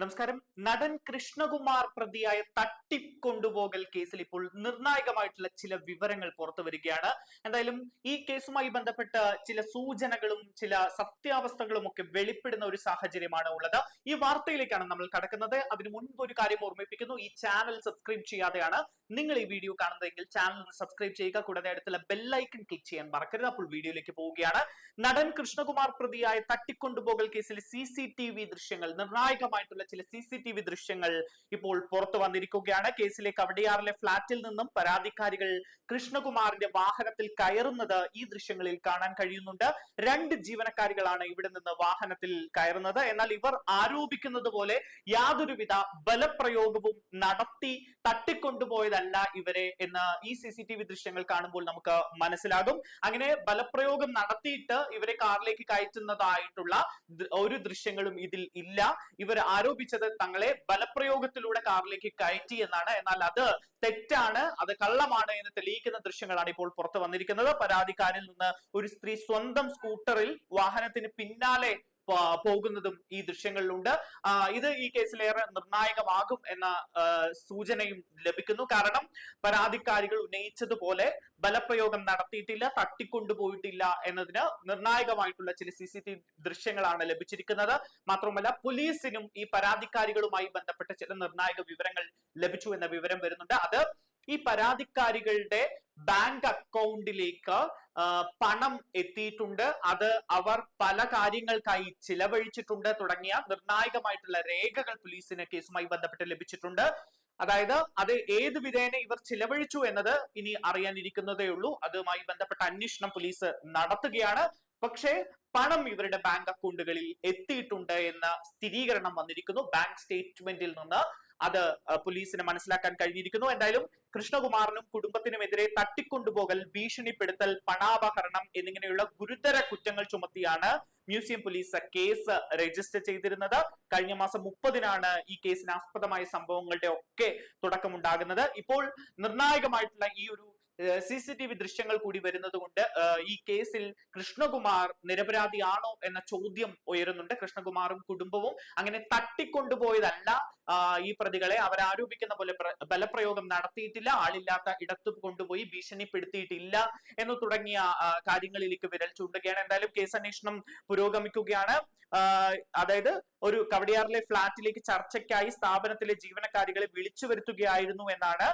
നമസ്കാരം. നടൻ കൃഷ്ണകുമാർ പ്രതിയായ തട്ടിക്കൊണ്ടുപോകൽ കേസിൽ ഇപ്പോൾ നിർണായകമായിട്ടുള്ള ചില വിവരങ്ങൾ പുറത്തു വരികയാണ്. എന്തായാലും ഈ കേസുമായി ബന്ധപ്പെട്ട ചില സൂചനകളും ചില സത്യാവസ്ഥകളും ഒക്കെ വെളിപ്പെടുന്ന ഒരു സാഹചര്യമാണ് ഉള്ളത്. ഈ വാർത്തയിലേക്കാണ് നമ്മൾ കടക്കുന്നത്. അതിനു മുൻപ് ഒരു കാര്യം ഓർമ്മിപ്പിക്കുന്നു. ഈ ചാനൽ സബ്സ്ക്രൈബ് ചെയ്യാതെയാണ് നിങ്ങൾ ഈ വീഡിയോ കാണുന്നതെങ്കിൽ ചാനൽ ഒന്ന് സബ്സ്ക്രൈബ് ചെയ്യുക. കൂടാതെ അടുത്തുള്ള ബെല്ലൈക്കൺ ക്ലിക്ക് ചെയ്യാൻ മറക്കരുത്. അപ്പോൾ വീഡിയോയിലേക്ക് പോവുകയാണ്. നടൻ കൃഷ്ണകുമാർ പ്രതിയായ തട്ടിക്കൊണ്ടുപോകൽ കേസിൽ സി സി ടി വി ദൃശ്യങ്ങൾ നിർണായകമായിട്ടുള്ള ചില സി സി ടി വി ദൃശ്യങ്ങൾ ഇപ്പോൾ പുറത്തു വന്നിരിക്കുകയാണ്. കേസിലെ കവടിയാറിലെ ഫ്ളാറ്റിൽ നിന്നും പരാതിക്കാരികൾ കൃഷ്ണകുമാറിന്റെ വാഹനത്തിൽ കയറുന്നത് ഈ ദൃശ്യങ്ങളിൽ കാണാൻ കഴിയുന്നുണ്ട്. രണ്ട് ജീവനക്കാരികളാണ് ഇവിടെ നിന്ന് വാഹനത്തിൽ കയറുന്നത്. എന്നാൽ ഇവർ ആരോപിക്കുന്നത് പോലെ യാതൊരുവിധ ബലപ്രയോഗവും നടത്തി തട്ടിക്കൊണ്ടുപോയതല്ല ഇവരെ എന്ന് ഈ സി സി ടി വി ദൃശ്യങ്ങൾ കാണുമ്പോൾ നമുക്ക് മനസ്സിലാകും. അങ്ങനെ ബലപ്രയോഗം നടത്തിയിട്ട് ഇവരെ കാറിലേക്ക് കയറ്റുന്നതായിട്ടുള്ള ഒരു ദൃശ്യങ്ങളും ഇതിൽ ഇല്ല. ഇവർ ആരോപിച്ചത് തങ്ങളെ ബലപ്രയോഗത്തിലൂടെ കാറിലേക്ക് കയറ്റി എന്നാണ്. എന്നാൽ അത് തെറ്റാണ് അത് കള്ളമാണ് എന്ന് തെളിയിക്കുന്ന ദൃശ്യങ്ങളാണ് ഇപ്പോൾ പുറത്തു വന്നിരിക്കുന്നത്. പരാതിക്കാരിൽ നിന്ന് ഒരു സ്ത്രീ സ്വന്തം സ്കൂട്ടറിൽ വാഹനത്തിന് പിന്നാലെ പോകുന്നതും ഈ ദൃശ്യങ്ങളിലുണ്ട്. ഇത് ഈ കേസിലേറെ നിർണായകമാകും എന്ന സൂചനയും ലഭിക്കുന്നു. കാരണം പരാതിക്കാരികൾ ഉന്നയിച്ചതുപോലെ ബലപ്രയോഗം നടത്തിയിട്ടില്ല തട്ടിക്കൊണ്ടുപോയിട്ടില്ല എന്നതിന് നിർണായകമായിട്ടുള്ള ചില സി സി ടി ദൃശ്യങ്ങളാണ് ലഭിച്ചിരിക്കുന്നത്. മാത്രമല്ല പോലീസിനും ഈ പരാതിക്കാരികളുമായി ബന്ധപ്പെട്ട ചില നിർണായക വിവരങ്ങൾ ലഭിച്ചു എന്ന വിവരം വരുന്നുണ്ട്. അത് ഈ പരാതിക്കാരികളുടെ ബാങ്ക് അക്കൗണ്ടിലേക്ക് പണം എത്തിയിട്ടുണ്ട്. അത് അവർ പല കാര്യങ്ങൾക്കായി ചിലവഴിച്ചിട്ടുണ്ട്. തുടങ്ങിയ നിർണായകമായിട്ടുള്ള രേഖകൾ പോലീസിന് കേസുമായി ബന്ധപ്പെട്ട് ലഭിച്ചിട്ടുണ്ട്. അതായത് അത് ഏത് വിധേന ഇവർ ചിലവഴിച്ചു എന്നത് ഇനി അറിയാനിരിക്കുന്നതേ ഉള്ളൂ. അതുമായി ബന്ധപ്പെട്ട അന്വേഷണം പോലീസ് നടത്തുകയാണ്. പക്ഷേ പണം ഇവരുടെ ബാങ്ക് അക്കൗണ്ടുകളിൽ എത്തിയിട്ടുണ്ട് എന്ന സ്ഥിരീകരണം വന്നിരിക്കുന്നു. ബാങ്ക് സ്റ്റേറ്റ്മെന്റിൽ നിന്ന് അത് പോലീസിന് മനസ്സിലാക്കാൻ കഴിഞ്ഞിരിക്കുന്നു. എന്തായാലും കൃഷ്ണകുമാറിനും കുടുംബത്തിനുമെതിരെ തട്ടിക്കൊണ്ടുപോകൽ ഭീഷണിപ്പെടുത്തൽ പണാപഹരണം എന്നിങ്ങനെയുള്ള ഗുരുതര കുറ്റങ്ങൾ ചുമത്തിയാണ് മ്യൂസിയം പോലീസ് കേസ് രജിസ്റ്റർ ചെയ്തിരുന്നത്. കഴിഞ്ഞ മാസം മുപ്പതിനാണ് ഈ കേസിന് ആസ്പദമായ സംഭവങ്ങളുടെ ഒക്കെ തുടക്കമുണ്ടാകുന്നത്. ഇപ്പോൾ നിർണായകമായിട്ടുള്ള ഈ ഒരു സി സി ടി വി ദൃശ്യങ്ങൾ കൂടി വരുന്നത് കൊണ്ട് ഈ കേസിൽ കൃഷ്ണകുമാർ നിരപരാധിയാണോ എന്ന ചോദ്യം ഉയരുന്നുണ്ട്. കൃഷ്ണകുമാറും കുടുംബവും അങ്ങനെ തട്ടിക്കൊണ്ടുപോയതല്ല. ഈ പ്രതികളെ അവരാരോപിക്കുന്ന പോലെ ബലപ്രയോഗം നടത്തിയിട്ടില്ല. ആളില്ലാത്ത ഇടത്ത് കൊണ്ടുപോയി ഭീഷണിപ്പെടുത്തിയിട്ടില്ല എന്ന് തുടങ്ങിയ കാര്യങ്ങളിലേക്ക് വിരൽ ചൂണ്ടുകയാണ്. എന്തായാലും കേസ് അന്വേഷണം പുരോഗമിക്കുകയാണ് അതായത് ഒരു കവടിയാറിലെ ഫ്ളാറ്റിലേക്ക് ചർച്ചയ്ക്കായി സ്ഥാപനത്തിലെ ജീവനക്കാരികളെ വിളിച്ചു വരുത്തുകയായിരുന്നു എന്നാണ്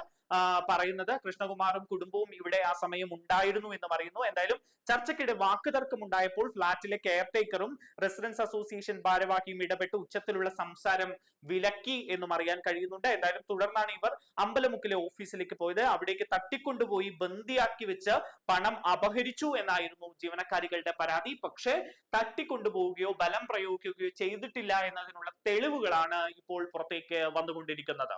പറയുന്നത്. കൃഷ്ണകുമാറും കുടുംബവും ഇവിടെ ആ സമയം ഉണ്ടായിരുന്നു എന്ന് പറയുന്നു. എന്തായാലും ചർച്ചയ്ക്കിടെ വാക്കുതർക്കം ഉണ്ടായപ്പോൾ ഫ്ളാറ്റിലെ കെയർ ടേക്കറും റെസിഡൻസ് അസോസിയേഷൻ ഭാരവാഹിയും ഇടപെട്ട് ഉച്ചത്തിലുള്ള സംസാരം വിലക്കി എന്നും അറിയാൻ കഴിയുന്നുണ്ട്. എന്തായാലും തുടർന്നാണ് ഇവർ അമ്പലമുക്കിലെ ഓഫീസിലേക്ക് പോയത്. അവിടേക്ക് തട്ടിക്കൊണ്ടുപോയി ബന്ദിയാക്കി വെച്ച് പണം അപഹരിച്ചു എന്നായിരുന്നു ജീവനക്കാരികളുടെ പരാതി. പക്ഷേ തട്ടിക്കൊണ്ടുപോവുകയോ ബലം പ്രയോഗിക്കുകയോ ചെയ്തിട്ടില്ല എന്നതിനുള്ള തെളിവുകളാണ് ഇപ്പോൾ പുറത്തേക്ക് വന്നുകൊണ്ടിരിക്കുന്നത്.